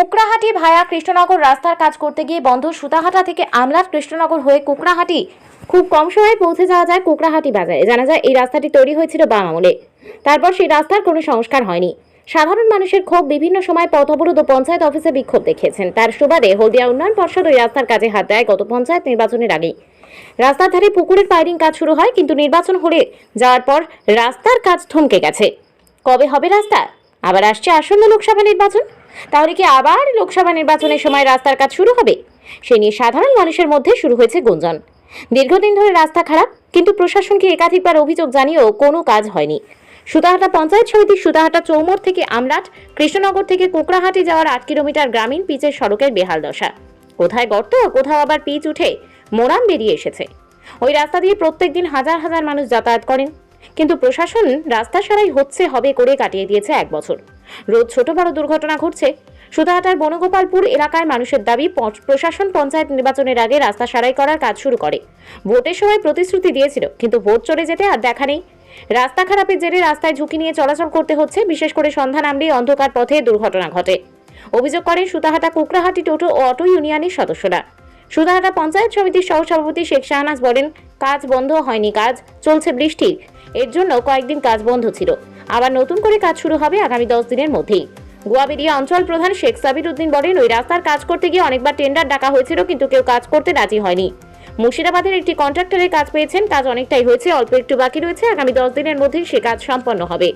কোকড়াহাটি ভায়া কৃষ্ণনগর রাস্তার কাজ করতে গিয়ে বন্ধ সুতাহাটা থেকে আমলার কৃষ্ণনগর হয়ে কোকড়াহাটি। খুব কম সময়ে পৌঁছে যাওয়া যায় কোকড়াহাটি বাজারে। জানা যায়, এই রাস্তাটি তৈরি হয়েছিল বাম আমলে। তারপর সেই রাস্তার কোনো সংস্কার হয়নি। সাধারণ মানুষের ক্ষোভ বিভিন্ন সময় পথ অবরোধ ও পঞ্চায়েত অফিসে বিক্ষোভ দেখিয়েছেন। তার সুবাদে হলদিয়া উন্নয়ন পর্ষদ ওই রাস্তার কাজে হাত দেয় গত পঞ্চায়েত নির্বাচনের আগেই। রাস্তার ধারে পুকুরের পাইরিং কাজ শুরু হয়, কিন্তু নির্বাচন হলে যাওয়ার পর রাস্তার কাজ থমকে গেছে। কবে হবে রাস্তা? আবার আসছে আসন্ন লোকসভা নির্বাচন? তাহলে কি আবার লোকসভা নির্বাচনের সময় রাস্তার কাজ শুরু হবে? সে নিয়ে সাধারণ মানুষের মধ্যে শুরু হয়েছে গুঞ্জন। দীর্ঘদিন ধরে রাস্তা খারাপ, কিন্তু প্রশাসনকে একাধিকবার অভিযোগ জানিয়েও কোনো কাজ হয়নি। সুতাহাটা পঞ্চায়েত সমিতির সুতাহাটা চৌমোর থেকে আমলাট কৃষ্ণনগর থেকে কোকড়াহাটি যাওয়ার আট কিলোমিটার গ্রামীণ পিচের সড়কের বেহাল দশা। কোথায় গর্ত, কোথাও আবার পিচ উঠে মোরাম বেরিয়ে এসেছে। ওই রাস্তা দিয়ে প্রত্যেকদিন হাজার হাজার মানুষ যাতায়াত করেন। কিন্তু প্রশাসন রাস্তা সারাই হচ্ছে হবে করে কাটিয়ে দিয়েছে এক বছর। রোজ ছোট বড় দুর্ঘটনা ঘটছে। সুতাহাটার বনগোপালপুর এলাকায় মানুষের দাবি প্রশাসন পঞ্চায়েত নির্বাচনের আগে রাস্তা সারাই করার কাজ শুরু করে। ভোটের সময় প্রতিশ্রুতি দিয়েছিল, কিন্তু ভোট চলে যেতে আর দেখা নেই। রাস্তা খারাপের জেরে রাস্তায় ঝুঁকি নিয়ে চলাচল করতে হচ্ছে, বিশেষ করে সন্ধ্যা নামলেই অন্ধকার পথে দুর্ঘটনা ঘটে। অভিযোগ করেন সুতাহাটা কুকরাহাটি টোটো ও অটো ইউনিয়নের সদস্যরা। সুতাহাটা পঞ্চায়েত সমিতির সহসভাপতি শেখ শাহনাজ বলেন, কাজ বন্ধ হয়নি, কাজ চলছে বৃষ্টির। এর জন্য কয়েকদিন কাজ বন্ধ ছিল। আবার নতুন করে কাজ শুরু হবে আগামী দশ দিনের মধ্যেই। গোয়াবেরিয়া অঞ্চল প্রধান শেখ সাবির উদ্দিন বলেন, ওই রাস্তার কাজ করতে গিয়ে অনেকবার টেন্ডার ডাকা হয়েছিল, কিন্তু কেউ কাজ করতে রাজি হয়নি। মুর্শিদাবাদের একটি কন্ট্রাক্টরের কাজ পেয়েছেন, কাজ অনেকটাই হয়েছে, অল্প একটু বাকি রয়েছে, আগামী দশ দিনের মধ্যেই সে কাজ সম্পন্ন হবে।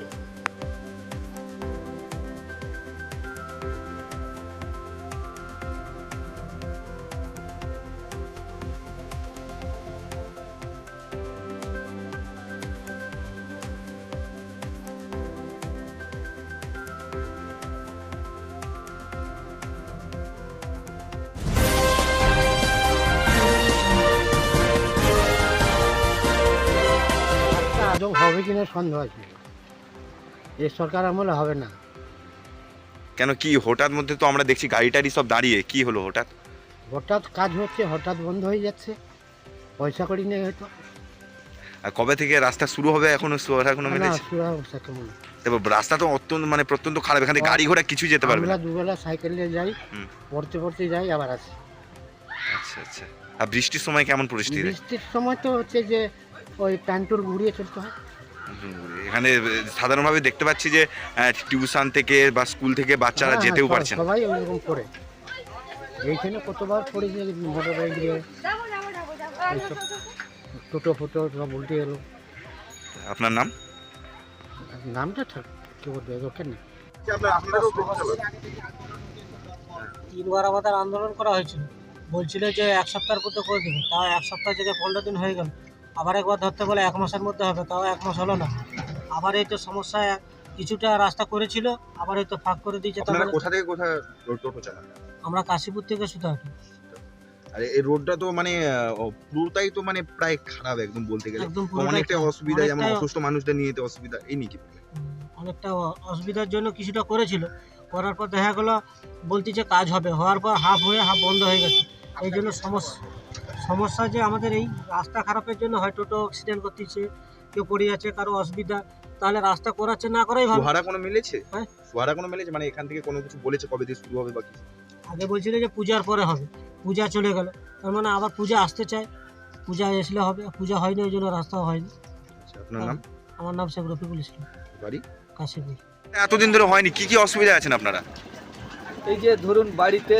আদৌ হবে কিনা সন্দেহ আছে। এ সরকার আমলে হবে না। কেন কি হঠাৎ মধ্যে তো আমরা দেখছি গাড়ি টাড়ি সব দাঁড়িয়ে কি হলো হঠাৎ? হঠাৎ কাজ হচ্ছে হঠাৎ বন্ধ হয়ে যাচ্ছে। পয়সা করি নেই হয়তো। আর কবে থেকে রাস্তা শুরু হবে এখনও শু- এখনও মিলেছে? সুরা এবার রাস্তা তো অত্যন্ত মানে প্রত্যন্ত খারাপ এখানে গাড়ি ঘোড়া কিছু যেতে পারবে না। দুবেলা সাইকেল নিয়ে যাই পড়তে পড়তে যাই আবার আসি। আচ্ছা আচ্ছা। আর বৃষ্টির সময় কেমন পরিস্থিতি? বৃষ্টির সময় তো হচ্ছে যে ওই প্যান্টুর ঘুরিয়ে চলতে হয়। এখানে সাধারণভাবে দেখতে পাচ্ছি যে টিউশন থেকে বা স্কুল থেকে বাচ্চারা হ্যাঁ, যেতেও হ্যাঁ, পারছে না। সবাই ওইরকম করে। এইখানে কতবার পড়েছে মোটর বাইক দিয়ে? এইসব টোটো ফোটো সব উল্টে গেলো আপনার নাম? নামটা ঠিক কি বলব ওকে না তিনবার আমাদের আন্দোলন করা হয়েছিল। বলছিল যে এক সপ্তাহের মধ্যে করে দেবে তাও এক সপ্তাহ জায়গায় পনেরো দিন হয়ে গেল। আবার একবার ধরতে বলে এক মাসের মধ্যে হবে তাও এক মাস হলো না। আবার এই তো সমস্যা কিছুটা রাস্তা করেছিল আবার এই তো ফাঁক করে দিয়েছে আপনারা মানে কোথা থেকে কোথা রোড টোটো চালান? আমরা কাশীপুর থেকে শুধু হাঁটি আর এই রোডটা তো মানে পুরোটাই তো মানে প্রায় খারাপ একদম বলতে গেলে। অনেকটা অসুবিধা যেমন অসুস্থ মানুষদের নিয়ে যেতে অসুবিধা এই নিয়ে কি অনেকটা অসুবিধার জন্য কিছুটা করেছিল। করার পর দেখা গেলো বলতে যে কাজ হবে হওয়ার পর হাফ হয়ে হাফ বন্ধ হয়ে গেছে। এই জন্য সমস্যা। সমস্যা যে আমাদের এই রাস্তা খারাপের জন্য হয় টোটো অ্যাক্সিডেন্ট করতেছে কেউ পড়ে যাচ্ছে কারও অসুবিধা তাহলে রাস্তা করাচ্ছে না করাই ভালো। ভাড়া কোনো মিলেছে? হ্যাঁ। ভাড়া কোনো মিলেছে? মানে এখান থেকে কোনো কিছু বলেছে কবে দিয়ে শুরু হবে বা কিছু? আগে বলছিল যে পূজার পরে হবে। পূজা চলে গেল। তার মানে আবার পূজা আসতে চায়। পূজা আসলে হবে পূজা হয়নি ওই জন্য রাস্তাও হয়নি। আচ্ছা, আপনার নাম? আমার নাম শেখ রফিকুল ইসলাম। বাড়ি? কাশীপুর। এতদিন ধরে হয়নি কি কি অসুবিধা আছেন আপনারা? এই যে ধরুন বাড়িতে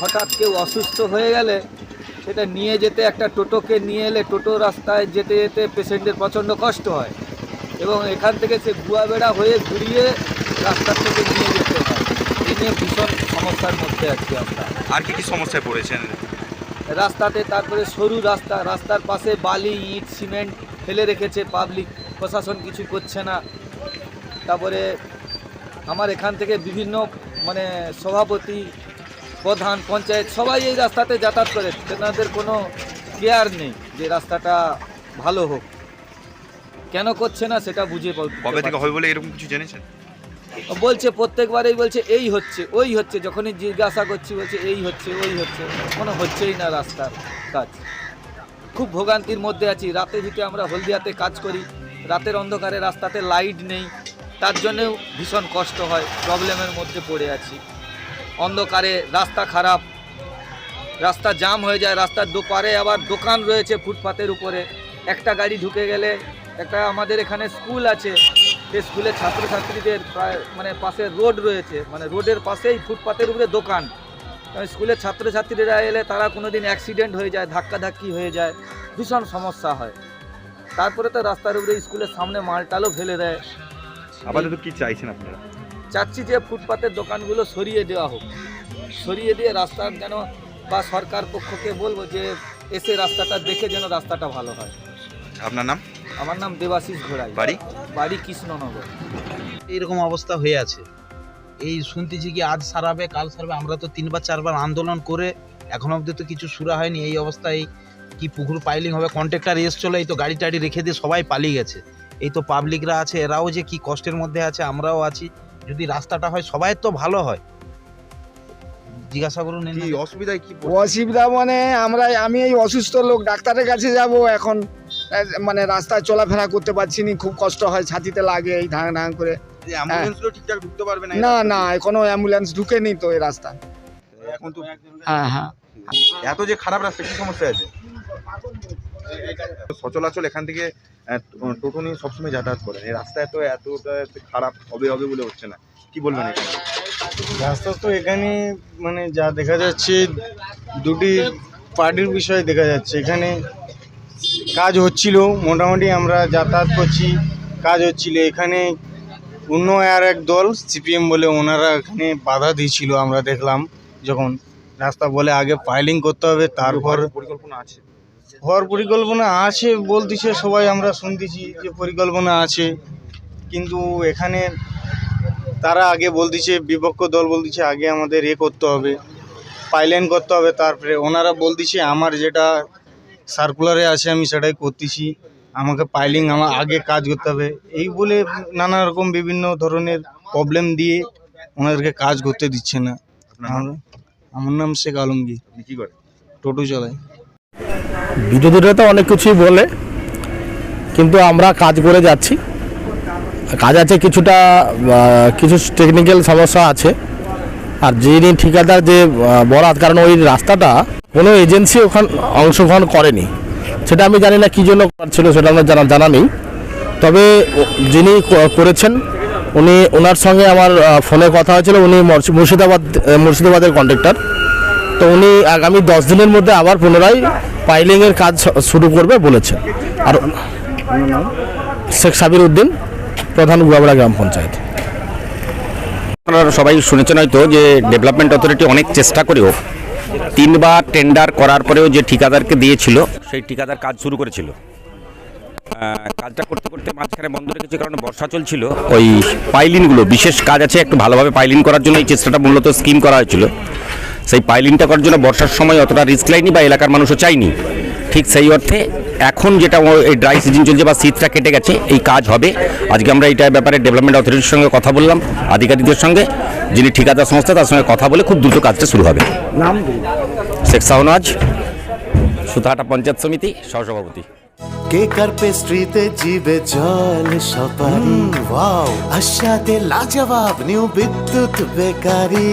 হঠাৎ কেউ অসুস্থ হয়ে গেলে সেটা নিয়ে যেতে একটা টোটোকে নিয়ে এলে টোটো রাস্তায় যেতে যেতে পেশেন্টের প্রচণ্ড কষ্ট হয় এবং এখান থেকে সে গুয়াবেড়া হয়ে ঘুরিয়ে রাস্তার থেকে নিয়ে যেতে হয়। এই নিয়ে ভীষণ সমস্যার মধ্যে আছি আমরা। আর কি কি সমস্যায় পড়েছেন? রাস্তাতে তারপরে সরু রাস্তা রাস্তার পাশে বালি ইট সিমেন্ট ফেলে রেখেছে পাবলিক প্রশাসন কিছু করছে না। তারপরে আমার এখান থেকে বিভিন্ন মানে সভাপতি প্রধান পঞ্চায়েত সবাই এই রাস্তাতে যাতায়াত করে। তেনাদের কোনো কেয়ার নেই যে রাস্তাটা ভালো হোক। কেন করছে না সেটা বুঝে কবে থেকে হবে বলে এরকম কিছু জেনেছেন? বলছে প্রত্যেকবারেই বলছে এই হচ্ছে ওই হচ্ছে যখনই জিজ্ঞাসা করছি বলছে এই হচ্ছে ওই হচ্ছে। কোনো হচ্ছেই না রাস্তার কাজ। খুব ভোগান্তির মধ্যে আছি। রাতে ভিতে আমরা হলদিয়াতে কাজ করি রাতের অন্ধকারে রাস্তাতে লাইট নেই তার জন্যেও ভীষণ কষ্ট হয় প্রবলেমের মধ্যে পড়ে আছি। অন্ধকারে, রাস্তা খারাপ, রাস্তা জাম হয়ে যায়, রাস্তার দুপারে আবার দোকান রয়েছে ফুটপাতের উপরে। একটা গাড়ি ঢুকে গেলে একটা আমাদের এখানে স্কুল আছে, সেই স্কুলের ছাত্রছাত্রীদের প্রায় মানে পাশে রোড রয়েছে মানে রোডের পাশেই ফুটপাতের উপরে দোকান। স্কুলের ছাত্রছাত্রীরা এলে তারা কোনো দিন অ্যাক্সিডেন্ট হয়ে যায়, ধাক্কাধাক্কি হয়ে যায়, ভীষণ সমস্যা হয়। তারপরে তো রাস্তার উপরে স্কুলের সামনে মালটালও ফেলে দেয়। আপাতত কি চাইছেন আপনারা? চাচ্ছি যে ফুটপাতের দোকানগুলো সরিয়ে দেওয়া হোক। সরিয়ে দিয়ে রাস্তা যেন বা সরকার পক্ষকে বলব যে এসে রাস্তাটা দেখে যেন রাস্তাটা ভালো হয়। আপনার নাম? আমার নাম দেবাশিস ঘোড়াই। বাড়ি? বাড়ি কৃষ্ণনগর। এইরকম অবস্থা হয়ে আছে। এই শুনতেছি কি আজ সারাবে কাল সারাবে আমরা তো তিনবার চারবার আন্দোলন করে এখন অবধি তো কিছু সুরা হয়নি। এই অবস্থায় কি পুকুর পাইলিং হবে? কন্ট্রাক্টর এসছিল এই তো গাড়ি টাড়ি রেখে দিয়ে সবাই পালিয়ে গেছে। এই তো পাবলিকরা আছে এরাও যে কি কষ্টের মধ্যে আছে আমরাও আছি। যদি রাস্তাটা হয় সবাই তো ভালো হয়। জিজ্ঞাসা করুন কি অসুবিধায় কি অসুবিধা মানে আমরা আমি এই অসুস্থ লোক ডাক্তারের কাছে যাব এখন। মানে রাস্তায় চলাফেরা করতে পারছি না খুব কষ্ট হয় ছাতিতে লাগে এই ধাং ধাং করে। অ্যাম্বুলেন্সগুলো ঠিকঠাক ঢুকতে পারবে না এই না রাস্তায়? না এখনও অ্যাম্বুলেন্স ঢুকেনি তো এই রাস্তা এখন তো হ্যাঁ হ্যাঁ। এত যে খারাপ রাস্তা কি সমস্যা আছে? সচলাচল এখান থেকে টোটো নিয়ে সবসময় যাতায়াত করেন। এই রাস্তা এত এতটা খারাপ হবে হবে বলে হচ্ছে না। কি বলবেন এখানে? রাস্তা তো এখানে মানে যা দেখা যাচ্ছে দুটি পার্টির বিষয় দেখা যাচ্ছে। এখানে কাজ হচ্ছিল মোটামুটি আমরা যাতায়াত করছি কাজ হচ্ছিল। এখানে অন্য আর এক দল সিপিএম বলে ওনারা এখানে বাধা দিয়েছিল আমরা দেখলাম। যখন রাস্তা বলে আগে ফাইলিং করতে হবে তারপর পরিকল্পনা আছে। হওয়ার পরিকল্পনা আছে বলতেছে সবাই আমরা শুনতেছি যে পরিকল্পনা আছে। কিন্তু এখানে তারা আগে বলতেছে বিপক্ষ দল বলতেছে আগে আমাদের এ করতে হবে পাইলাইন করতে হবে তারপরে ওনারা বলতেছে আমার যেটা সার্কুলারে আছে আমি সেটাই করতেছি আমাকে পাইলিং আমার আগে কাজ করতে হবে। এই বলে নানা রকম বিভিন্ন ধরনের প্রবলেম দিয়ে ওনাদেরকে কাজ করতে দিচ্ছে না। আমার নাম শেখ আলমগীর। টোটো চালাই। বিরোধীরা তো অনেক কিছুই বলে, কিন্তু আমরা কাজ করে যাচ্ছি। কাজ আছে কিছুটা কিছু টেকনিক্যাল সমস্যা আছে। আর যিনি ঠিকাদার, যে বরাত, কারণ ওই রাস্তাটা কোনো এজেন্সি ওখান অংশগ্রহণ করেনি। সেটা আমি জানি না কী জন্য ছিল, সেটা আমার জানা জানা নেই। তবে যিনি করেছেন, উনি ওনার সঙ্গে আমার ফোনে কথা হয়েছিল, উনি মুর্শিদাবাদ মুর্শিদাবাদের কন্ট্রাক্টর তো উনি আগামী দশ দিনের মধ্যে আবার পুনরায় পাইলিংয়ের কাজ শুরু করবে বলেছেন। আর শেখ সাবির উদ্দিন, প্রধান গুয়াবড়া গ্রাম পঞ্চায়েত। আপনারা সবাই শুনেছেন হয়তো যে ডেভেলপমেন্ট অথরিটি অনেক চেষ্টা করেও তিনবার টেন্ডার করার পরেও যে ঠিকাদারকে দিয়েছিল, সেই ঠিকাদার কাজ শুরু করেছিল। কাজটা করতে করতে মাঝখানে বন্ধ রেখেছে কারণ বর্ষা চলছিল। ওই পাইলিনগুলো বিশেষ কাজ আছে একটু ভালোভাবে পাইলিন করার জন্য এই চেষ্টাটা মূলত স্কিম করা হয়েছিল। সেই পাইলিনটা করার জন্য বর্ষার সময় অতটা রিস্ক লাইনি বা এলাকার মানুষও চাইনি ঠিক সেই অর্থে এখন যেটা এই ড্রাই সিজন চলছে বা শীতটা কেটে গেছে এই কাজ হবে। আজকে আমরা এইটার ব্যাপারে ডেভেলপমেন্ট অথরিটির সঙ্গে কথা বললাম আধিকারিকদের সঙ্গে। যিনি ঠিকাদার সংস্থা তার সঙ্গে কথা বলে খুব দ্রুত কাজটা শুরু হবে। নাম শেখ শাহনাজ সুতাহাটা পঞ্চায়েত সমিতি সহসভাপতি। কেক আর পেস্ট্রিতে জিবে জল সপারি? ওয়াও। আশাতে লাজবাব নিউ বিদ্যুৎ বেকারি।